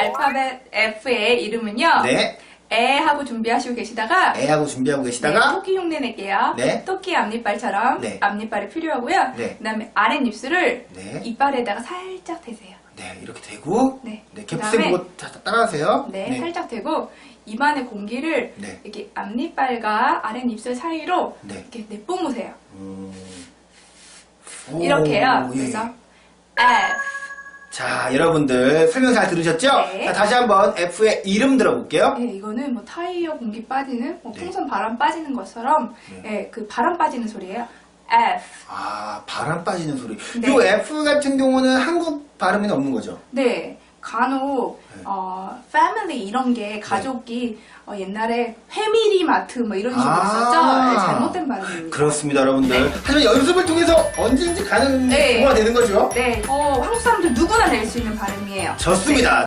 알파벳 F의 이름은요. 네. 에 하고 준비하시고 계시다가 애하고 준비하고 네, 계시다가 토끼 흉내 낼게요. 네. 토끼 앞니빨처럼 네. 앞니빨이 필요하고요. 네. 그다음에 아랫입술을 네. 이빨에다가 살짝 대세요. 네, 이렇게 대고 네. 네, 그다음에 캡스 보고 따라하세요. 네, 살짝 대고 입안의 공기를 네. 이렇게 앞니빨과 아랫입술 사이로 네. 이렇게 내뿜으세요. 음. 이렇게요. 오, 예. 그래서 F 자, 여러분들 설명 잘 들으셨죠? 네. 자, 다시 한번 F의 이름 들어볼게요. 네, 이거는 뭐 타이어 공기 빠지는, 뭐 네. 풍선 바람 빠지는 것처럼, 네. 예, 그 바람 빠지는 소리예요. F. 아, 바람 빠지는 소리. 네. 요 F 같은 경우는 한국 발음이 없는 거죠? 네, 간혹 네. 어, 패밀리 이런 게 가족이 어, 옛날에 회밀이 마트 뭐 이런 식으로 아. 있었 죠. 네, 잘못된 발음입니다. 그렇습니다, 여러분들. 하지만 연습을 통해서 언제든지 가는 네. 경우가 되는 거죠? 네, 어, 한국 사람들 누구나 낼 수 있는 발음이에요. 좋습니다.